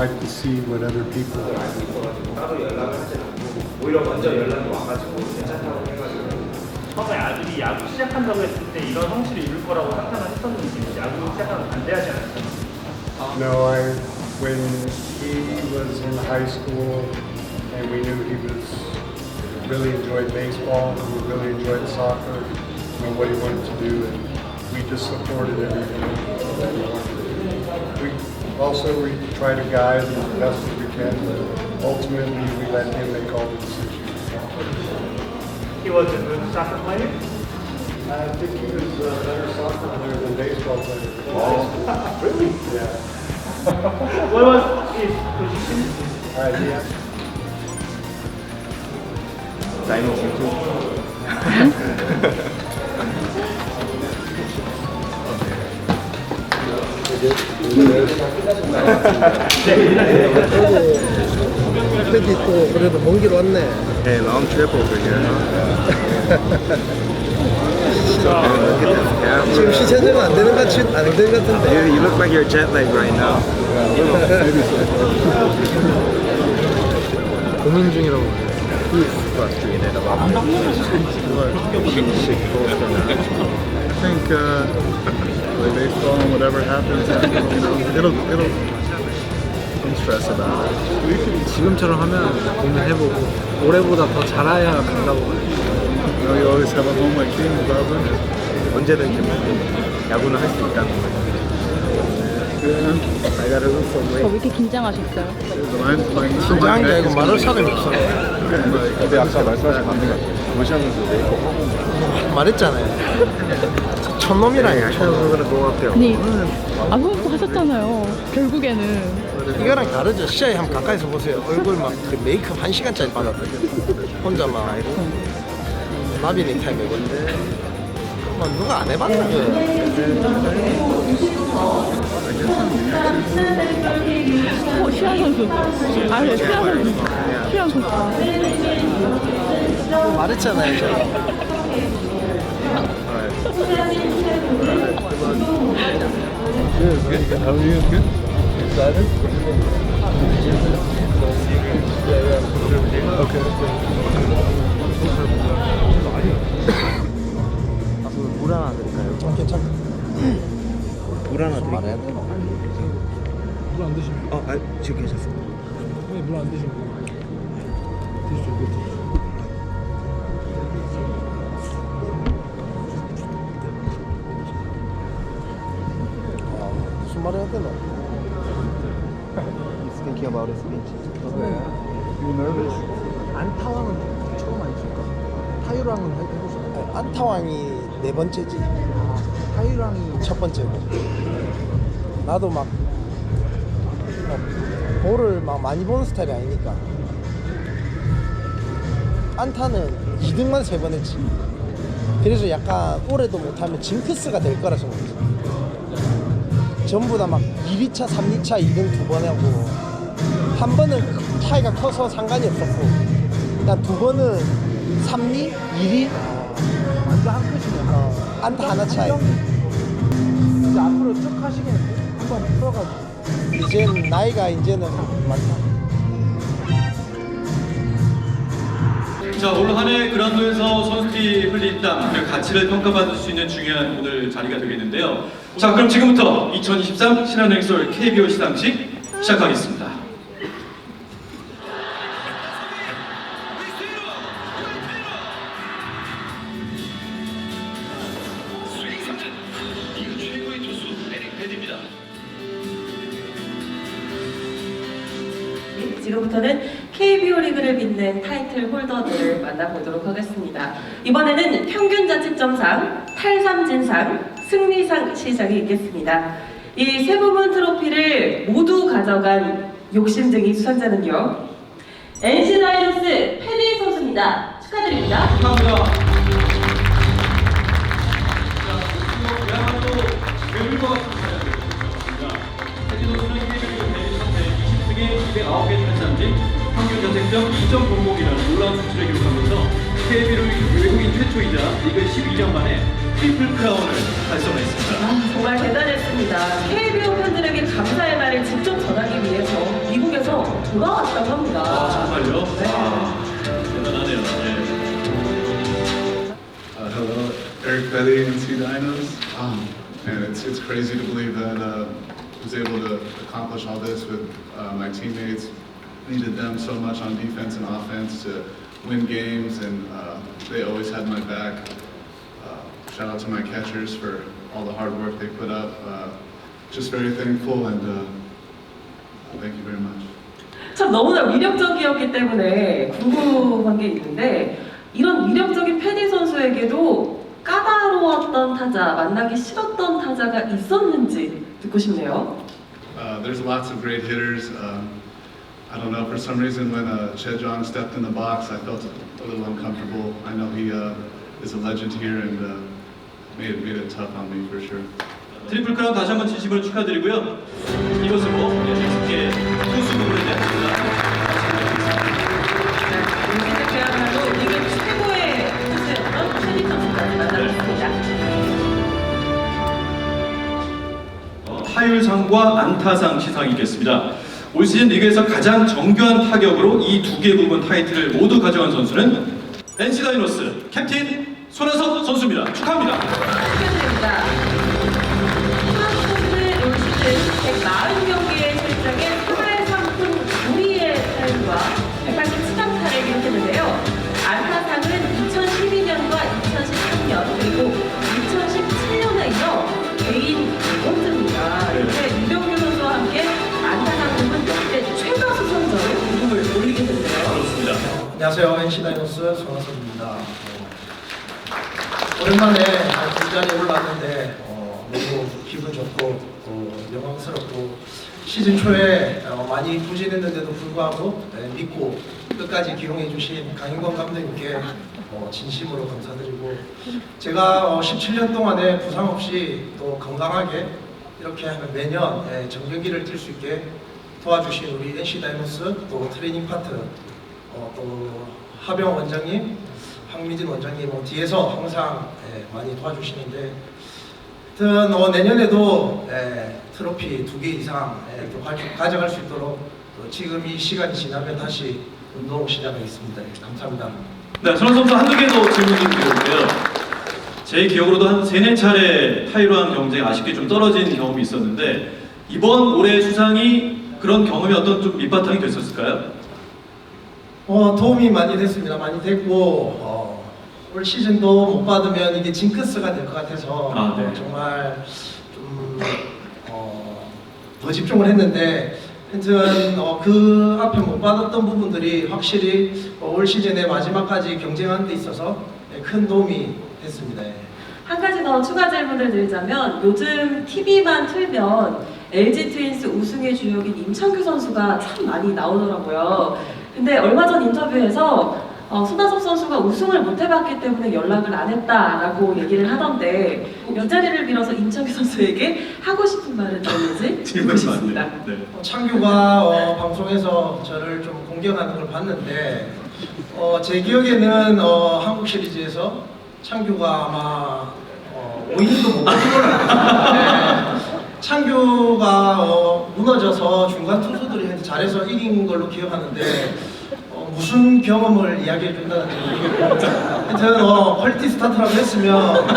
like to see what other people 따로 연락을 하진 않고 오히려 먼저 연락이 와가지고 괜찮다고 해가지고 처음에 아들이 야구 시작한다고 했을 때 이런 성실을 이룰 거라고 상상을 했었는지 야구 시작하면 반대하지 않았어요? No, I, when he was in high school and we knew he was, really enjoyed baseball, and he really enjoyed soccer, and what he wanted to do, and we just supported everything that he wanted to do. We also, we try to guide him as best as we can, but ultimately, we let him make all the decisions. He was a good soccer player? I think he was a better soccer player than baseball player. Really? Yeah. What was his position? All right, yeah. Diamond Q2. 햇빛이 또 그래도 먼길 왔네. Hey, long trip over here. 지금 시체는 안 되는 같이 안 되는 같은데. You, you look like you're jet lagged right now. 고민 중이라고. He's frustrated about this. I think uh, play baseball and whatever happens, you know, it'll it'll don't stress about it. 지금처럼 하면 고민해보고 올해보다 더 잘해야 간다고. You know, you always have a home like King Bravo. 언제든지 야구는 할 수 있다는 거예요. 저. 왜 이렇게 긴장하셨어요? 긴장한 게 아니고 is 사람이 없어. 근데 아까 말씀하신 반대가 무시하면서 메이크업 하고 말했잖아요. gonna go up there. 아니 아무것도 하셨잖아요. 결국에는 이거랑 다르죠. 시야에 한번 가까이서 보세요. 얼굴 막그 메이크업 한 시간짜리 받았거든요. 혼자 막 나비니 타임이고. 뭐 누가 안 해봤나? 어, 시안 선수. 아, 네, 시안 선수. 시안 선수. 아, 말했잖아요. 제가. How are you? Good. Excited? 물 하나 드릴까요? 좀 괜찮아. 물 하나? 말해야 돼. 물안 드시면 어, 아, 지금 괜찮습니다. 물안 드시면 드시죠. 그 드시죠. 아, 무슨 말 해야 되나? He's thinking about his speech. You nervous? 안타왕은 처음 아니실까? 타이랑은 해보셨나요? 안타왕이 네 번째지. 타이랑이 첫 번째고. 나도 막, 막 볼을 막 많이 보는 스타일이 아니니까. 안타는 2등만 세 번 했지. 그래서 약간 올해도 못하면 징크스가 될 거라 생각했지. 전부 다 막 1위차, 3위차, 2등 두 번 하고 한 번은 그 차이가 커서 상관이 없었고 그러니까 두 번은 3위, 1위 완전 한 끗이네 어, 안타 하나 차이 이제 앞으로 쭉 하시겠는데? 한번 풀어가지고 이제 나이가 이제는 많다 자, 올한해 그라운드에서 선수들이 흘린 땀, 그 가치를 평가받을 수 있는 중요한 오늘 자리가 되겠는데요. 자, 그럼 지금부터 2023 신한행솔 KBO 시상식 시작하겠습니다. 지금부터는 KBO 리그를 빛낸 타이틀 홀더들을 만나보도록 하겠습니다. 이번에는 평균 자책점상, 탈삼진상, 승리상 시상이 있겠습니다. 이 세 부문 트로피를 모두 가져간 욕심쟁이 수상자는요. NC 다이노스 페리 선수입니다. 축하드립니다. 축하합니다. 자, 그야말 120승에 209개 탈삼진, 평균 자책점 2.00이라는 놀라운 수치를 기록하면서 KBO 리그 외국인 최초이자 리그 12년 만에 트리플 크라운을 달성했습니다. 아, 정말 대단했습니다. KBO 팬들에게 감사의 말을 직접 전하기 위해서 미국에서 돌아왔다고 합니다. 아, 정말요? 네. 아, 대단하네요. 예. Uh, hello, Eric Betty and C Dinos. Um, and it's, it's crazy to believe that uh, was able to accomplish all this with uh, my teammates. Needed them so much on defense and offense to win games, and uh, they always had my back. Uh, shout out to my catchers for all the hard work they put up. Uh, just very thankful, and uh, thank you very much. 참 너무나 위력적이었기 때문에 궁금한 게 있는데 이런 위력적인 패디 선수에게도 까다로웠던 타자, 만나기 싫었던 타자가 있었는지 듣고 싶네요. Uh, there's lots of great hitters. Um, I don't know, for some reason, when uh, Chedjong stepped in the box, I felt a little uncomfortable. I know he uh, is a legend here and uh, made, it, made it tough on me for sure. 트리플 크라운 다시 한번 진심으로 축하드리고요. 이것으로 예, 엑스케 투수 부분에 대한 타율상과 안타상 시상이 있겠습니다. 올 시즌 리그에서 가장 정교한 타격으로 이 두 개 부분 타이틀을 모두 가져간 선수는 NC 다이노스 캡틴 손아섭 선수입니다. 축하합니다. 축하드립니다. 선수는 올 시즌 140경기의 출장에 8할 3푼 9리의 타율과 다이노스 손아섭입니다. 어, 오랜만에 뒷자리에 올랐는데 어, 너무 기분 좋고 또 영광스럽고 시즌 초에 어, 많이 부진했는데도 불구하고 네, 믿고 끝까지 기용해 주신 강인권 감독님께 어, 진심으로 감사드리고 제가 어, 17년 동안에 부상 없이 또 건강하게 이렇게 하면 매년 예, 정경기를 뛸 수 있게 도와주신 우리 NC 다이노스 또 트레이닝 파트 어, 또 하병 원장님, 황미진 원장님 뭐 뒤에서 항상 예, 많이 도와주시는데 하여튼 어, 내년에도 예, 트로피 두 개 이상 예, 또 가, 가져갈 수 있도록 또 지금 이 시간이 지나면 다시 운동 시작하겠습니다. 예, 감사합니다. 네, 손아섭 선수 한두 개더 질문 좀 드려볼게요. 제 기억으로도 한 세네 차례 타이로한 경쟁 아쉽게 좀 떨어진 경험이 있었는데 이번 올해 수상이 그런 경험이 어떤 좀 밑바탕이 됐었을까요? 어, 도움이 많이 됐습니다. 많이 됐고 어, 올 시즌도 못 받으면 이게 징크스가 될 것 같아서 아, 네. 어, 정말 좀 어, 더 집중을 했는데 하여튼 어, 그 앞에 못 받았던 부분들이 확실히 어, 올 시즌의 마지막까지 경쟁하는 데 있어서 예, 큰 도움이 됐습니다. 예. 한 가지 더 추가 질문을 드리자면 요즘 TV만 틀면 LG 트윈스 우승의 주역인 임창규 선수가 참 많이 나오더라고요. 근데 얼마 전 인터뷰에서 어, 손아섭 선수가 우승을 못 해봤기 때문에 연락을 안 했다라고 얘기를 하던데 이 자리를 빌어서 임창규 선수에게 하고 싶은 말은 있는지 듣고 질문이 싶습니다. 네. 어, 창규가 어, 방송에서 저를 좀 공격하는 걸 봤는데 어, 제 기억에는 어, 한국 시리즈에서 창규가 아마 어, 5인도 못 받은 걸로 알고 있습니다. 네. 창규가 어, 무너져서 중간 투수들이 잘해서 이긴 걸로 기억하는데 어, 무슨 경험을 이야기해 준다는지 모르겠고 하여튼 어, 퀄리티 스타트라고 했으면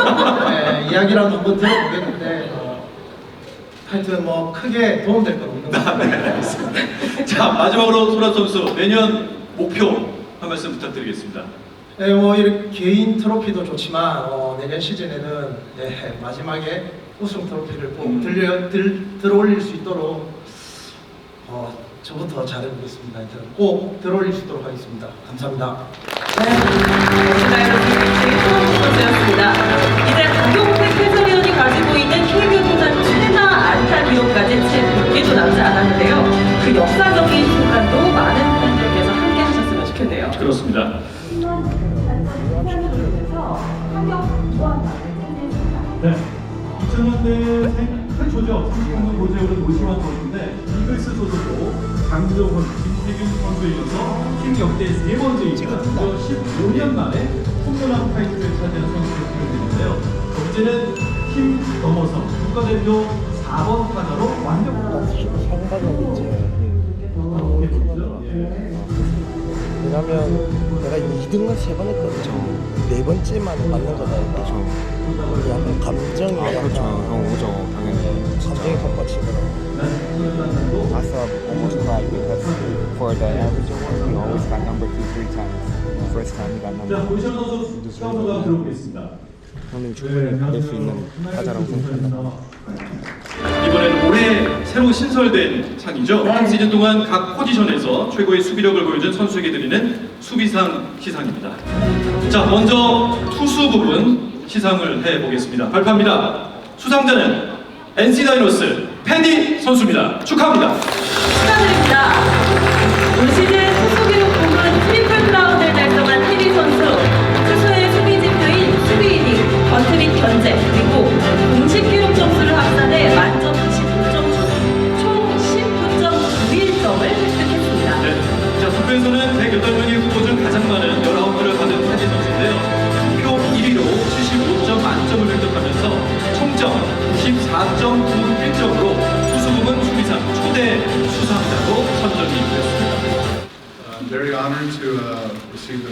네, 이야기라도 한번 들어보겠는데 어, 하여튼 뭐 크게 도움될 건 없는 것 같아요. 자 마지막으로 손아섭 선수 내년 목표 한 말씀 부탁드리겠습니다. 네, 뭐 이렇게 개인 트로피도 좋지만 어, 내년 시즌에는 예, 마지막에 우승 트로피를 꼭 음. 들려 들, 들어올릴 수 있도록 어, 저부터 잘해보겠습니다. 꼭 들어올릴 수 있도록 하겠습니다. 감사합니다. 네, 손아섭 선수였습니다. 이제 박용택 해설위원이 가지고 있는 KBO 통산 최다 안타 기록까지 채 100개도 남지 않았는데요. 그 역사적인 순간도 많은 팬들께서 함께 하셨으면 좋겠네요. 그렇습니다. 네. 2000년대 최초죠. 삼성동 고재우는 노시환 선수인데 이글스 소속으로 강정훈, 김태균 선수에 이어서 팀 역대 세 번째이자 무려 15년 만에 홈런왕 타이틀을 차지한 선수로 기록되는데요. 이제는 팀 넘어서 국가대표 4번 타자로 완벽. 상관은 이제 왜냐면 내가 2등은 세번 했거든. 네 번째만 맞는 거다 이거. 약간 감정이 아 그렇죠. 약간 형 오죠. 당연히. 감정이 덮어치더라고. I still almost cried because for the average award, he always got number two three times. The first time he got number 자, two. 고시현 선수 시험 소감 들어보겠습니다. 형님 충분히 받을 수 있는 타자라고 생각합니다. 이번에는 올해 새로 신설된 상이죠. 한 시즌 동안 각 포지션에서 최고의 수비력을 보여준 선수에게 드리는 수비상 시상입니다. 자, 먼저 투수 부분 시상을 해보겠습니다. 발표합니다. 수상자는 NC 다이노스 패디 선수입니다. 축하합니다. 축하드립니다. 올 시즌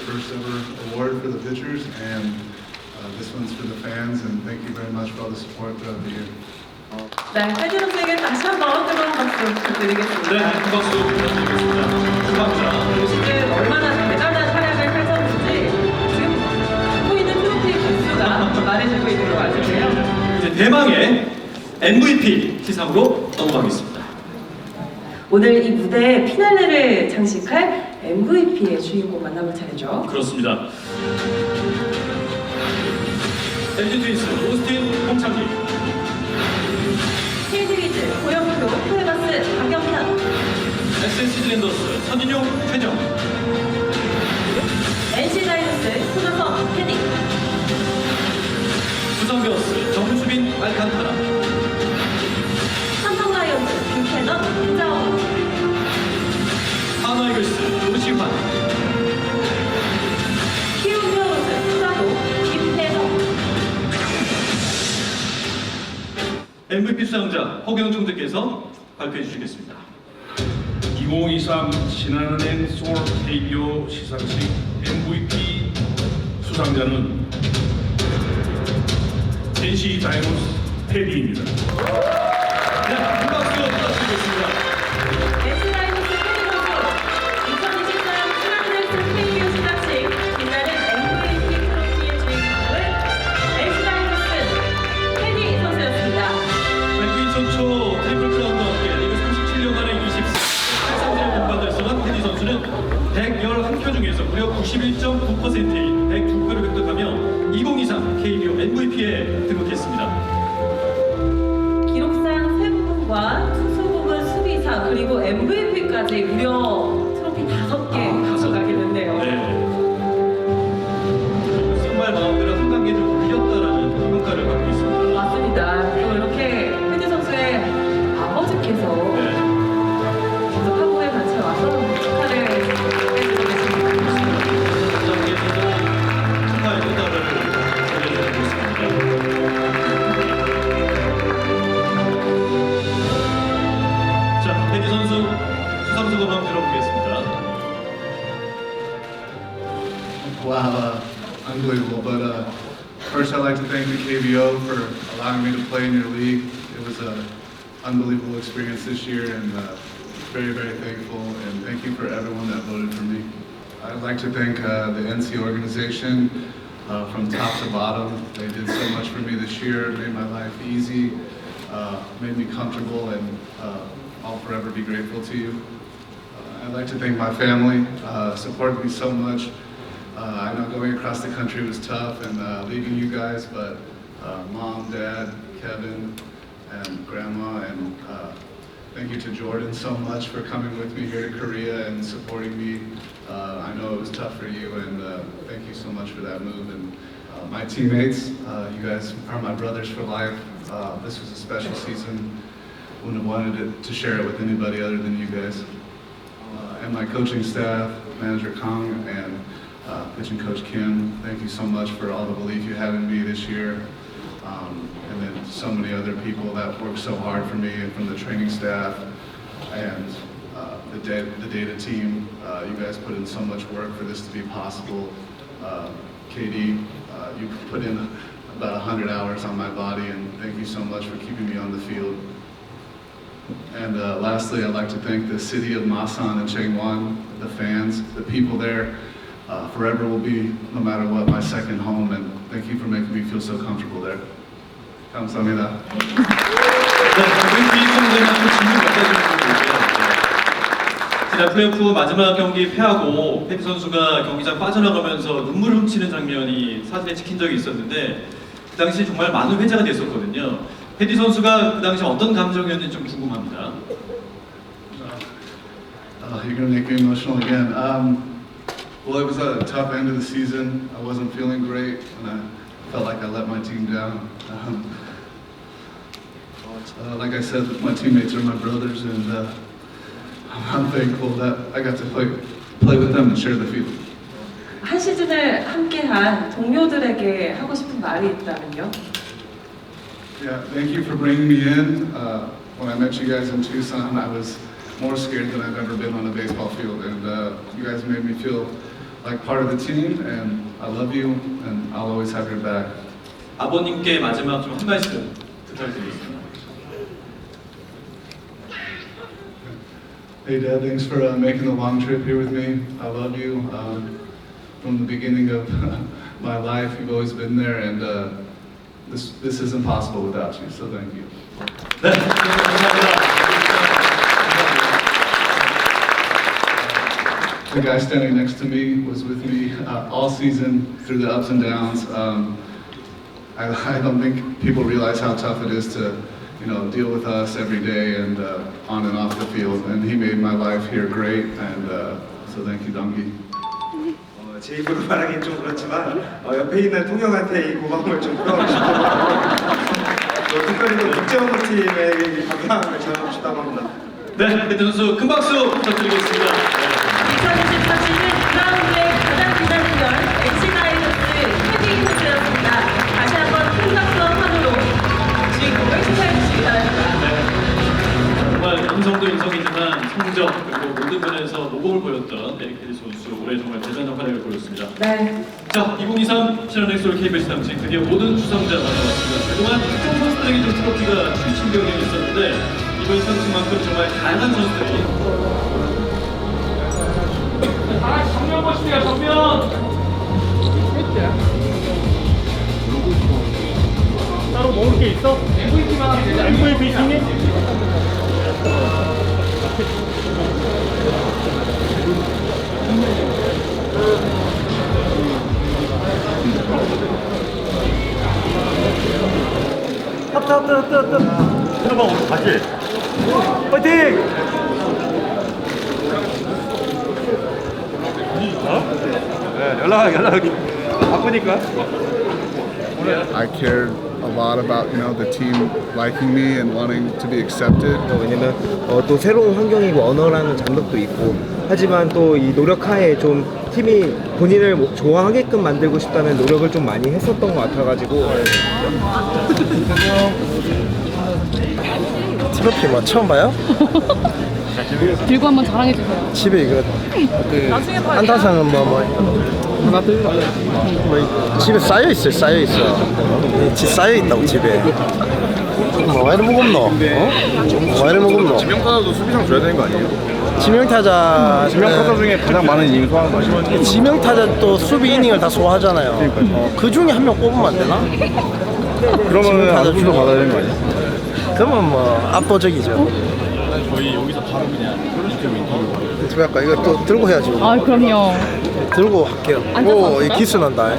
first ever award for the pitchers, and uh, this one's for the fans, and thank you very much for all the support throughout the year. 네, 선수에게 다시 한번 뜨거운 박수 네, 부탁드리겠습니다. 한 박수 부탁드리겠습니다. 축하합니다. 지금 얼마나 대단한 활약을 펼쳤는지 지금 갖고 있는 트로피 개수가 말해주고 있는 것 같은데요. 이제 대망의 MVP 시상으로 넘어가겠습니다. 오늘 이 무대에 피날레를 장식할 MVP의 주인공 만나볼 차례죠. 그렇습니다. LG 트윈스 오스틴 홍창기, KD위즈 고영표 프레바스 박영현 SSG 랜더스 선인용 최정, NC 다이노스 손아섭 테디 수성베어스 정수빈 알칸타라, 삼성 라이온즈 김캐넌 김자원 하나이글스 노시환, 키움 히어로즈 수사도 김태성 MVP 수상자 허경중들께서 발표해 주시겠습니다. 2023 신한은행 소울 KBO 시상식 MVP 수상자는 NC 다이노스 테디입니다. 네, 한 박수 부탁드리겠습니다. Top to bottom. They did so much for me this year, made my life easy, uh, made me comfortable, and uh, I'll forever be grateful to you. Uh, I'd like to thank my family, uh, supported me so much. Uh, I know going across the country was tough and uh, leaving you guys, but mom, dad, Kevin, and grandma, and thank you to Jordan so much for coming with me here to Korea and supporting me. Uh, I know it was tough for you, and uh, thank you so much for that move. And my teammates, uh, you guys are my brothers for life. Uh, this was a special season. Wouldn't have wanted to share it with anybody other than you guys. Uh, and my coaching staff, manager Kong and uh, pitching coach Kim, thank you so much for all the belief you had in me this year. Um, and then so many other people that worked so hard for me, and from the training staff and uh, the, da- the data team. Uh, you guys put in so much work for this to be possible. Uh, Katie, uh, you put in about 100 hours on my body, and thank you so much for keeping me on the field. And uh, lastly, I'd like to thank the city of Masan and Chengwan, the fans, the people there. Uh, forever will be, no matter what, my second home, and thank you for making me feel so comfortable there. 감사합니다. 지난 플레이오프 마지막 경기 패하고 패티 선수가 경기장 빠져나가면서 눈물 훔치는 장면이 사진에 찍힌 적이 있었는데 그 당시 정말 많은 회자가 됐었거든요. 패티 선수가 그 당시 어떤 감정이었는지 좀 궁금합니다. Uh, you're gonna make me emotional again. Um, well, it was a tough end of the season. I wasn't feeling great, and I felt like I let my team down. Um, uh, like I said, my teammates are my brothers, and uh, I'm thankful that I got to play play with them and share the field. 한 시즌을 함께한 동료들에게 하고 싶은 말이 있다면요? Yeah, thank you for bringing me in. Uh, when I met you guys in Tucson, I was more scared than I've ever been on a baseball field, and uh, you guys made me feel like part of the team. And I love you, and I'll always have your back. 아버님께 마지막 좀 한 말씀 부탁드리겠습니다. Hey Dad, thanks for uh, making the long trip here with me. I love you. Um, from the beginning of my life, you've always been there, and uh, this this isn't possible without you. So thank you. the guy standing next to me was with me uh, all season through the ups and downs. Um, I, I don't think people realize how tough it is to you know, deal with us every day and uh, on and off the field. And he made my life here great. And uh, so thank you, Donkey. 어, 제 입으로 말하기는 좀 그렇지만 어, 옆에 있는 통영한테 이 고마움을 좀 표하고 싶어요. 또 특별히 또 국제원팀의 이 감사함을 전하고 싶다고 합니다. 네, 패티 선수 큰 박수 부탁드리겠습니다. 네. 2024 시즌 그라운드의 가장 기다리던 NC 다이노스 헤비 선수였습니다. 인성도 인성이지만 성적 그리고 모든 면에서 모범을 보였던 에릭 페리 선수 올해 정말 대단한 활약을 보였습니다. 네. 자, 2023 신한엑솔 KBS 당시 드디어 모든 주상자 만나봤습니다. 그동안 특정 선수들에게 좀 트로피가 스위칭 경향이 있었는데 이번 상승만큼 정말 다양한 선수들이 아, 정면 보십니다, 정면. 따로 먹을 게 있어? MVP만 MVP 팀이? 가지 파이팅! 네, 연락 연락. 바쁘니까. I cared a lot about, you know, the team liking me and wanting to be accepted. 왜냐면 어, 또 새로운 환경이고 언어라는 장벽도 있고 하지만 또 이 노력하에 좀 팀이 본인을 뭐 좋아하게끔 만들고 싶다는 노력을 좀 많이 했었던 것 같아가지고 트로피 뭐 처음 봐요? 들고 한번 자랑해 주세요. 집에 이거 그. 한타상은 뭐뭐 들고 뭐 집에 쌓여 있어요 쌓여 있어 이집 쌓여 있다고 집에 뭐가 이리 무겁노? 어? 이리 무겁노? 지명타자도 수비상 줘야 되는 거 아니에요? 지명타자 지명타자 중에 가장 많은 이닝 소화하는 거 아니에요? 지명타자 또 수비 이닝을 다 소화하잖아요 어, 그 중에 한 명 뽑으면 안 되나? 그러면 지명타자 안수도 중에. 받아야 되는 거 아니에요? 그러면 뭐 압도적이죠. 저희 여기서 바로 그냥 어떻게 할까? 이거 또 들고 해야지 아, 그럼요. 들고 할게요. 앉아서 오, 이 할까요? 기스 난다.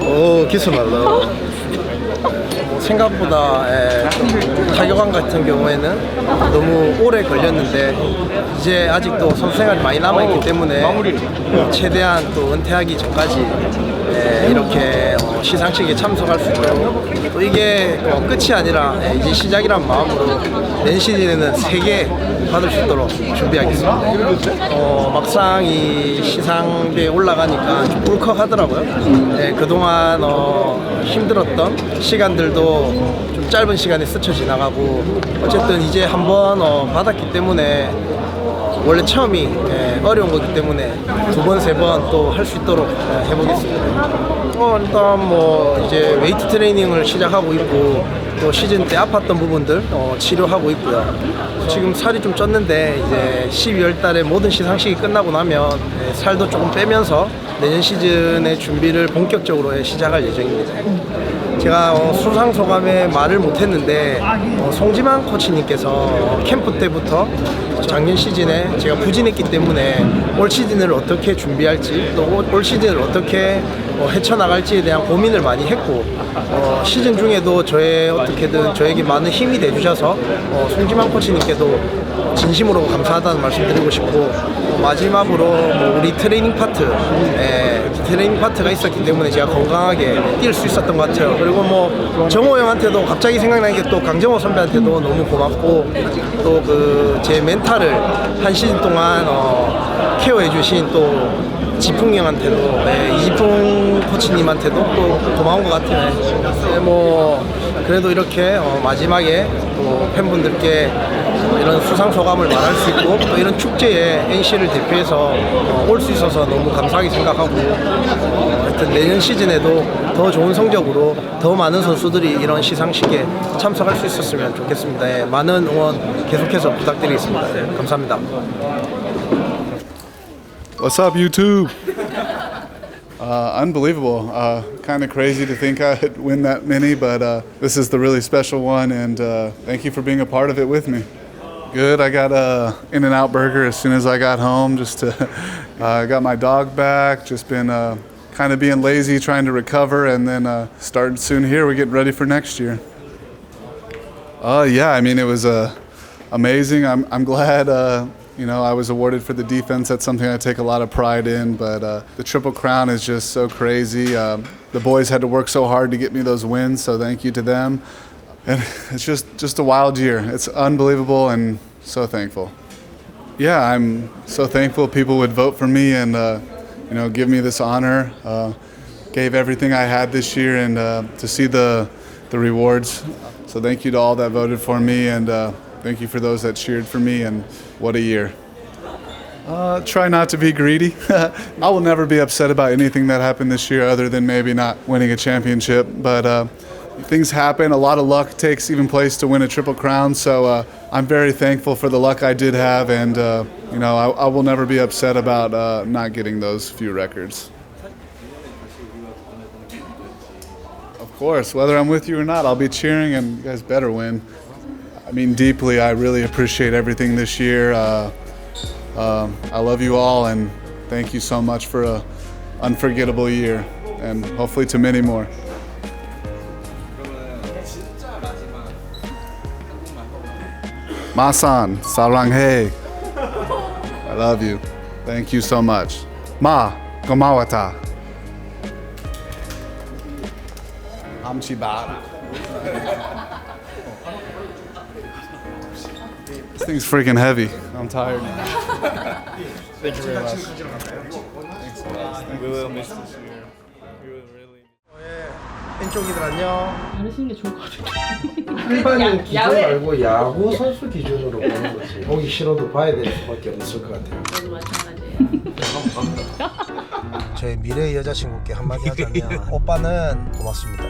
오, 기스 난다. 뭐 생각보다 에, 좀 타격왕 같은 경우에는 너무 오래 걸렸는데 이제 아직도 선수 생활이 많이 남아있기 때문에 최대한 또 은퇴하기 전까지 예, 이렇게 어, 시상식에 참석할 수 있도록 또 이게 어, 끝이 아니라 예, 이제 시작이란 마음으로 내년 시즌에는 세 개 받을 수 있도록 준비하겠습니다. 어, 막상 이 시상대에 올라가니까 좀 울컥하더라고요. 예, 그동안 어, 힘들었던 시간들도 좀 짧은 시간에 스쳐 지나가고 어쨌든 이제 한번 어, 받았기 때문에 원래 처음이 예, 어려운 거기 때문에 두 번, 세 번 또 할 수 있도록 예, 해보겠습니다. 어, 일단 뭐 이제 웨이트 트레이닝을 시작하고 있고 또 시즌 때 아팠던 부분들 어, 치료하고 있고요. 지금 살이 좀 쪘는데 이제 12월 달에 모든 시상식이 끝나고 나면 예, 살도 조금 빼면서 내년 시즌의 준비를 본격적으로 예, 시작할 예정입니다. 제가 어, 수상 소감에 말을 못했는데 어, 송지만 코치님께서 어, 캠프 때부터 작년 시즌에 제가 부진했기 때문에 올 시즌을 어떻게 준비할지 또 올 시즌을 어떻게 어, 헤쳐나갈지에 대한 고민을 많이 했고 어, 시즌 중에도 저의 어떻게든 저에게 많은 힘이 돼주셔서 어, 송지만 코치님께도 진심으로 감사하다는 말씀 드리고 싶고 어, 마지막으로 뭐 우리 트레이닝 파트 에, 트레이닝 파트가 있었기 때문에 제가 건강하게 뛸 수 있었던 것 같아요. 그리고 뭐 정호 형한테도 갑자기 생각나는 게 또 강정호 선배한테도 너무 고맙고 또 그 제 멘탈을 한 시즌 동안 어, 케어해 주신 또 지풍 형한테도 네, 이지풍 코치님한테도 또 고마운 것 같아요. 네, 뭐 그래도 이렇게 어, 마지막에 또 팬분들께 이런 수상 소감을 말할 수 있고 또 이런 축제에 NC를 대표해서 어, 올수 있어서 너무 감사하게 생각하고 어, 하여튼 내년 시즌에도 더 좋은 성적으로 더 많은 선수들이 이런 시상식에 참석할 수 있었으면 좋겠습니다. 예, 많은 응원 계속해서 부탁드리겠습니다. 예, 감사합니다. What's up, YouTube? Uh, unbelievable. Uh, kind of crazy to think I'd win that many, but uh, this is the really special one, and uh, thank you for being a part of it with me. Good. I got a In and Out burger as soon as I got home. Just to, uh, got my dog back. Just been uh, kind of being lazy, trying to recover, and then uh, starting soon here. We're getting ready for next year. Uh, yeah, I mean, it was uh, amazing. I'm, I'm glad, uh, you know, I was awarded for the defense. That's something I take a lot of pride in. But uh, the Triple Crown is just so crazy. Um, the boys had to work so hard to get me those wins, so thank you to them. And it's just, just a wild year. It's unbelievable and so thankful. Yeah, I'm so thankful people would vote for me and, uh, you know, give me this honor. Uh, gave everything I had this year and uh, to see the, the rewards. So thank you to all that voted for me and uh, thank you for those that cheered for me and what a year. Uh, try not to be greedy. I will never be upset about anything that happened this year other than maybe not winning a championship. But uh, things happen. A lot of luck takes even place to win a triple crown. So uh, I'm very thankful for the luck I did have. And, uh, you know, I, I will never be upset about uh, not getting those few records. Of course, whether I'm with you or not, I'll be cheering, and you guys better win. I mean, deeply, I really appreciate everything this year. Uh, um, I love you all, and thank you so much for a unforgettable year, and hopefully to many more. Masan, saranghe. I love you. Thank you so much. Ma, gomawata. Amchibara. this thing's freaking heavy. I'm tired now. Thank you very much. Thanks, guys. We will miss this 왼쪽이들 안녕. 다르시는 게 좋을 것 같아요. 일반인 기준 말고 야구 선수 기준으로 보는 거지. 보기 싫어도 봐야 될 수밖에 없을 것 같아요. 저도 마찬가지예요. 저희 미래의 여자친구께 한마디 하자면 오빠는 고맙습니다.